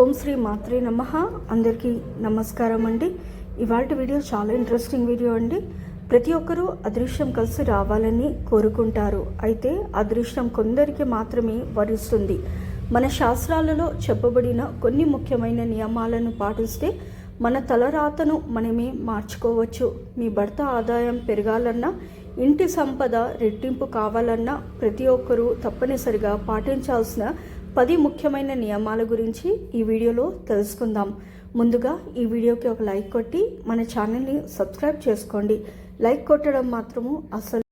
ఓం శ్రీ మాత్రే నమ. అందరికీ నమస్కారం అండి. ఇవాళ వీడియో చాలా ఇంట్రెస్టింగ్ వీడియో అండి. ప్రతి ఒక్కరూ అదృష్టం కలిసి రావాలని కోరుకుంటారు. అయితే అదృష్టం కొందరికి మాత్రమే వరిస్తుంది. మన శాస్త్రాలలో చెప్పబడిన కొన్ని ముఖ్యమైన నియమాలను పాటిస్తే మన తలరాతను మనమే మార్చుకోవచ్చు. మీ భర్త ఆదాయం పెరగాలన్నా ఇంటి సంపద రెట్టింపు కావాలన్నా ప్రతి ఒక్కరూ తప్పనిసరిగా పాటించాల్సిన పది ముఖ్యమైన నియమాల గురించి ఈ వీడియోలో తెలుసుకుందాం. ముందుగా ఈ వీడియోకి ఒక లైక్ కొట్టి మన ఛానల్ని సబ్స్క్రైబ్ చేసుకోండి. లైక్ కొట్టడం మాత్రము అసలు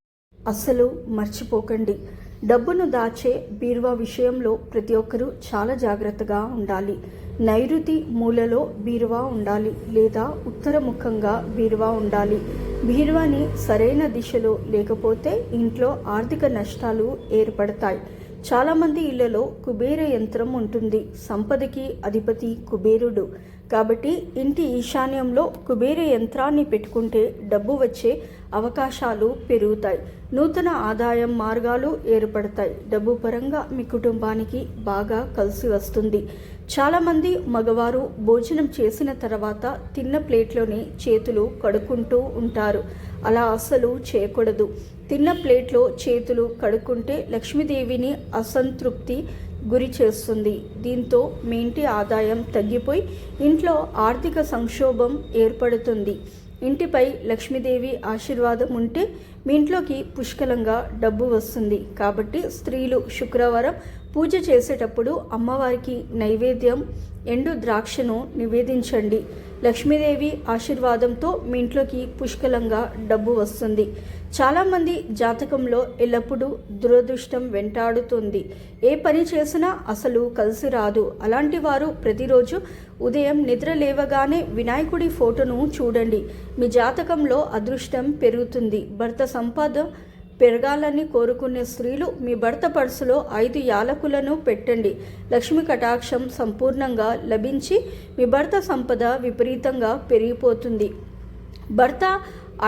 అస్సలు మర్చిపోకండి. డబ్బును దాచే బీరువా విషయంలో ప్రతి ఒక్కరూ చాలా జాగ్రత్తగా ఉండాలి. నైరుతి మూలలో బీరువా ఉండాలి లేదా ఉత్తరముఖంగా బీరువా ఉండాలి. బీరువాని సరైన దిశలో లేకపోతే ఇంట్లో ఆర్థిక నష్టాలు ఏర్పడతాయి. చాలామంది ఇళ్ళలో కుబేర యంత్రం ఉంటుంది. సంపదకి అధిపతి కుబేరుడు. కాబట్టి ఇంటి ఈశాన్యంలో కుబేర యంత్రాన్ని పెట్టుకుంటే డబ్బు వచ్చే అవకాశాలు పెరుగుతాయి. నూతన ఆదాయం మార్గాలు ఏర్పడతాయి. డబ్బు పరంగా మీ కుటుంబానికి బాగా కలిసి వస్తుంది. చాలామంది మగవారు భోజనం చేసిన తర్వాత తిన్న ప్లేట్లోనే చేతులు కడుక్కుంటూ ఉంటారు. అలా అస్సలు చేయకూడదు. తిన్న ప్లేట్లో చేతులు కడుక్కుంటే లక్ష్మీదేవిని అసంతృప్తి గురి చేస్తుంది. దీంతో మీ ఇంటి ఆదాయం తగ్గిపోయి ఇంట్లో ఆర్థిక సంక్షోభం ఏర్పడుతుంది. ఇంటిపై లక్ష్మీదేవి ఆశీర్వాదం ఉంటే మీ ఇంట్లోకి పుష్కలంగా డబ్బు వస్తుంది. కాబట్టి స్త్రీలు శుక్రవారం పూజ చేసేటప్పుడు అమ్మవారికి నైవేద్యం ఎండు ద్రాక్షను నివేదించండి. లక్ష్మీదేవి ఆశీర్వాదంతో మీ ఇంట్లోకి పుష్కలంగా డబ్బు వస్తుంది. చాలామంది జాతకంలో ఎల్లప్పుడూ దురదృష్టం వెంటాడుతుంది. ఏ పని చేసినా అసలు కలిసి రాదు. అలాంటి వారు ప్రతిరోజు ఉదయం నిద్ర లేవగానే వినాయకుడి ఫోటోను చూడండి. మీ జాతకంలో అదృష్టం పెరుగుతుంది. భర్త సంపద పెరగాలని కోరుకునే స్త్రీలు మీ భర్త పర్సులో ఐదు యాలకులను పెట్టండి. లక్ష్మి కటాక్షం సంపూర్ణంగా లభించి మీ భర్త సంపద విపరీతంగా పెరిగిపోతుంది. భర్త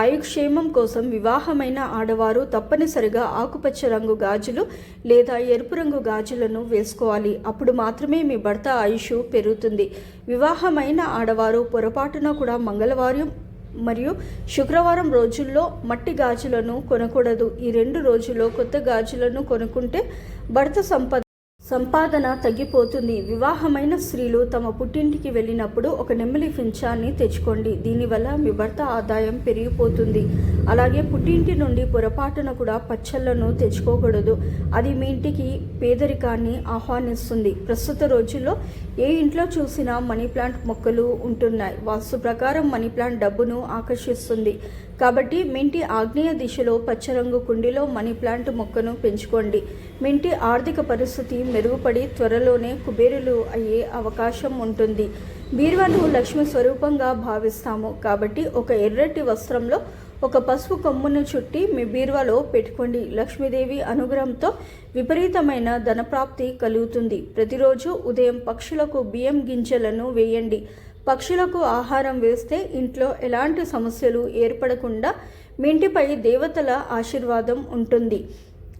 ఆయుక్షేమం కోసం వివాహమైన ఆడవారు తప్పనిసరిగా ఆకుపచ్చ రంగు గాజులు లేదా ఎరుపు రంగు గాజులను వేసుకోవాలి. అప్పుడు మాత్రమే మీ భర్త ఆయుష్ పెరుగుతుంది. వివాహమైన ఆడవారు పొరపాటున కూడా మంగళవారం మరియు శుక్రవారం రోజుల్లో మట్టి గాజులను కొనకూడదు. ఈ రెండు రోజుల్లో కొత్త గాజులను కొనుక్కుంటే భర్త సంపద సంపాదన తగ్గిపోతుంది. వివాహమైన స్త్రీలు తమ పుట్టింటికి వెళ్ళినప్పుడు ఒక నెమ్మలి ఫించాన్ని తెచ్చుకోండి. దీనివల్ల మీ భర్త ఆదాయం పెరిగిపోతుంది. అలాగే పుట్టింటి నుండి పొరపాటున కూడా పచ్చళ్ళను తెచ్చుకోకూడదు. అది మీ ఇంటికి పేదరికాన్ని ఆహ్వానిస్తుంది. ప్రస్తుత రోజుల్లో ఏ ఇంట్లో చూసినా మనీ ప్లాంట్ మొక్కలు ఉంటున్నాయి. వాస్తు ప్రకారం మనీ ప్లాంట్ డబ్బును ఆకర్షిస్తుంది. కాబట్టి మింటి ఆగ్నేయ దిశలో పచ్చరంగు కుండీలో మనీ ప్లాంట్ మొక్కను పెంచుకోండి. మింటి ఆర్థిక పరిస్థితి మెరుగుపడి త్వరలోనే కుబేరులు అయ్యే అవకాశం ఉంటుంది. బీరువాను లక్ష్మి స్వరూపంగా భావిస్తాము. కాబట్టి ఒక ఎర్రటి వస్త్రంలో ఒక పసుపు కొమ్మును చుట్టి మీ బీరువాలో పెట్టుకోండి. లక్ష్మీదేవి అనుగ్రహంతో విపరీతమైన ధనప్రాప్తి కలుగుతుంది. ప్రతిరోజు ఉదయం పక్షులకు బియ్యం గింజలను వేయండి. పక్షులకు ఆహారం వేస్తే ఇంట్లో ఎలాంటి సమస్యలు ఏర్పడకుండా మీ ఇంటిపై దేవతల ఆశీర్వాదం ఉంటుంది.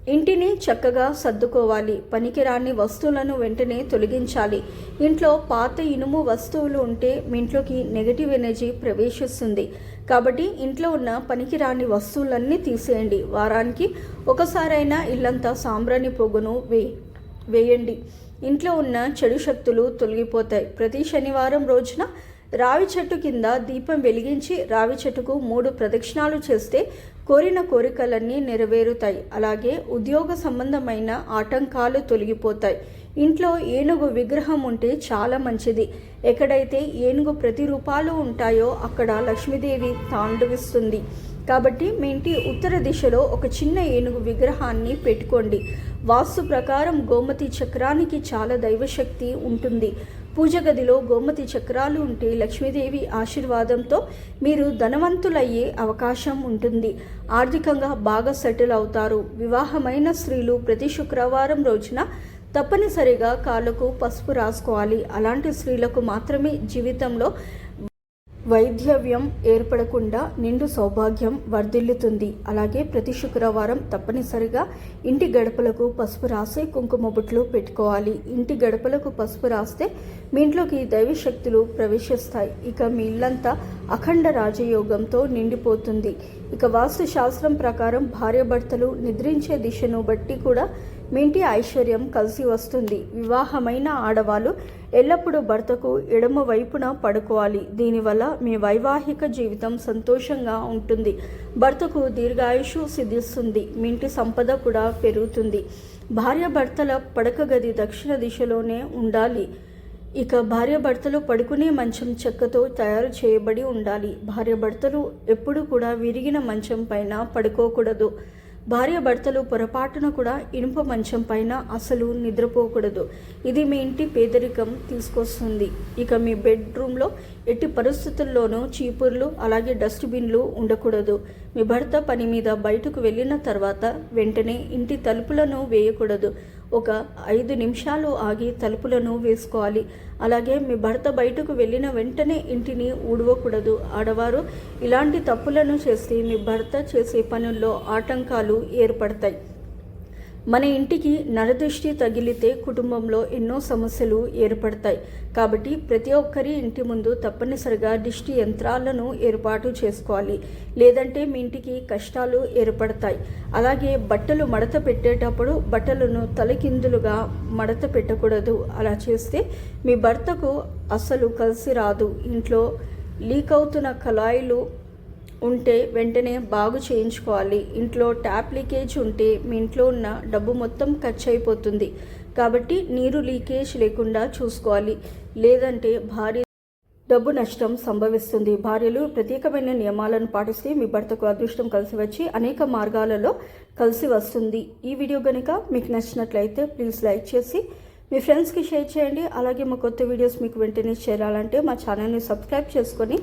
ఇంటిని చక్కగా సర్దుకోవాలి. పనికిరాని వస్తువులను వెంటనే తొలగించాలి. ఇంట్లో పాత ఇనుము వస్తువులు ఉంటే మీ ఇంట్లోకి నెగటివ్ ఎనర్జీ ప్రవేశిస్తుంది. కాబట్టి ఇంట్లో ఉన్న పనికిరాని వస్తువులన్నీ తీసేయండి. వారానికి ఒకసారైనా ఇల్లంతా సాంబ్రాణి పొగను వే వేయండి. ఇంట్లో ఉన్న చెడు శక్తులు తొలగిపోతాయి. ప్రతి శనివారం రోజున రావి చెట్టు కింద దీపం వెలిగించి రావి చెట్టుకు మూడు ప్రదక్షిణాలు చేస్తే కోరిన కోరికలన్నీ నెరవేరుతాయి. అలాగే ఉద్యోగ సంబంధమైన ఆటంకాలు తొలగిపోతాయి. ఇంట్లో ఏనుగు విగ్రహం ఉంటే చాలా మంచిది. ఎక్కడైతే ఏనుగు ప్రతిరూపాలు ఉంటాయో అక్కడ లక్ష్మీదేవి తాండవిస్తుంది. కాబట్టి మీ ఇంటి ఉత్తర దిశలో ఒక చిన్న ఏనుగు విగ్రహాన్ని పెట్టుకోండి. వాస్తు ప్రకారం గోమతి చక్రానికి చాలా దైవశక్తి ఉంటుంది. పూజ గదిలో గోమతి చక్రాలు ఉంటే లక్ష్మీదేవి ఆశీర్వాదంతో మీరు ధనవంతులయ్యే అవకాశం ఉంటుంది. ఆర్థికంగా బాగా సెటిల్ అవుతారు. వివాహమైన స్త్రీలు ప్రతి శుక్రవారం రోజున తప్పనిసరిగా కాళ్ళకు పసుపు రాసుకోవాలి. అలాంటి స్త్రీలకు మాత్రమే జీవితంలో వైద్యవ్యం ఏర్పడకుండా నిండు సౌభాగ్యం వర్ధిల్లుతుంది. అలాగే ప్రతి శుక్రవారం తప్పనిసరిగా ఇంటి గడపలకు పసుపు రాసి కుంకుమ బుట్లు పెట్టుకోవాలి. ఇంటి గడపలకు పసుపు రాస్తే మీ ఇంట్లోకి దైవ శక్తులు ప్రవేశిస్తాయి. ఇక మీ ఇల్లంతా అఖండ రాజయోగంతో నిండిపోతుంది. ఇక వాస్తు శాస్త్రం ప్రకారం భార్యాభర్తలు నిద్రించే దిశను బట్టి కూడా మీ ఇంటి ఐశ్వర్యం కలిసి వస్తుంది. వివాహమైన ఆడవాళ్ళు ఎల్లప్పుడూ భర్తకు ఎడమ వైపున పడుకోవాలి. దీనివల్ల మీ వైవాహిక జీవితం సంతోషంగా ఉంటుంది. భర్తకు దీర్ఘాయుషు సిద్ధిస్తుంది. మీ ఇంటి సంపద కూడా పెరుగుతుంది. భార్యాభర్తల పడక గది దక్షిణ దిశలోనే ఉండాలి. ఇక భార్యాభర్తలు పడుకునే మంచం చెక్కతో తయారు చేయబడి ఉండాలి. భార్యాభర్తలు ఎప్పుడు కూడా విరిగిన మంచం పైన పడుకోకూడదు. భార్యాభర్తలు పొరపాటున కూడా ఇనుప మంచం పైన అసలు నిద్రపోకూడదు. ఇది మీ ఇంటి పేదరికం తీసుకొస్తుంది. ఇక మీ బెడ్రూమ్లో ఎట్టి పరిస్థితుల్లోనూ చీపుర్లు అలాగే డస్ట్బిన్లు ఉండకూడదు. మీ భర్త పని మీద బయటకు వెళ్ళిన తర్వాత వెంటనే ఇంటి తలుపులను వేయకూడదు. ఒక ఐదు నిమిషాలు ఆగి తలుపులను వేసుకోవాలి. అలాగే మీ భర్త బయటకు వెళ్ళిన వెంటనే ఇంటిని ఊడవకూడదు. ఆడవారు ఇలాంటి తప్పులను చేస్తే మీ భర్త చేసే పనుల్లో ఆటంకాలు ఏర్పడతాయి. మన ఇంటికి నరదృష్టి తగిలితే కుటుంబంలో ఎన్నో సమస్యలు ఏర్పడతాయి. కాబట్టి ప్రతి ఒక్కరి ఇంటి ముందు తప్పనిసరిగా దిష్టి యంత్రాలను ఏర్పాటు చేసుకోవాలి. లేదంటే మీ ఇంటికి కష్టాలు ఏర్పడతాయి. అలాగే బట్టలు మడత పెట్టేటప్పుడు బట్టలను తలకిందులుగా మడత పెట్టకూడదు. అలా చేస్తే మీ భర్తకు అస్సలు కలిసి రాదు. ఇంట్లో లీక్ అవుతున్న కళాయిలు ఉంటే వెంటనే బాగు చేయించుకోవాలి. ఇంట్లో ట్యాప్ లీకేజ్ ఉంటే మీ ఇంట్లో ఉన్న డబ్బు మొత్తం ఖర్చు అయిపోతుంది కాబట్టి నీరు లీకేజ్ లేకుండా చూసుకోవాలి. లేదంటే భారీ డబ్బు నష్టం సంభవిస్తుంది. భార్యలు ప్రత్యేకమైన నియమాలను పాటిస్తే మీ భర్తకు అదృష్టం కలిసి వచ్చి అనేక మార్గాలలో కలిసి వస్తుంది. ఈ వీడియో కనుక మీకు నచ్చినట్లయితే ప్లీజ్ లైక్ చేసి మీ ఫ్రెండ్స్కి షేర్ చేయండి. అలాగే మా కొత్త వీడియోస్ మీకు వెంటనే చేరాలంటే మా ఛానల్ని సబ్స్క్రైబ్ చేసుకొని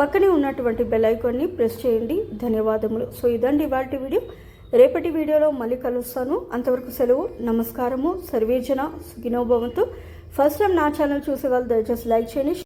పక్కనే ఉన్నటువంటి బెల్ ఐకాన్ని ప్రెస్ చేయండి. ధన్యవాదములు. సో ఇదండి ఇవాళ వీడియో. రేపటి వీడియోలో మళ్ళీ కలుస్తాను. అంతవరకు సెలవు నమస్కారము. సర్వేజన సుఖినోభవంతో ఫస్ట్ టైం నా ఛానల్ చూసే వాళ్ళు దయచేసి లైక్ చేయండి.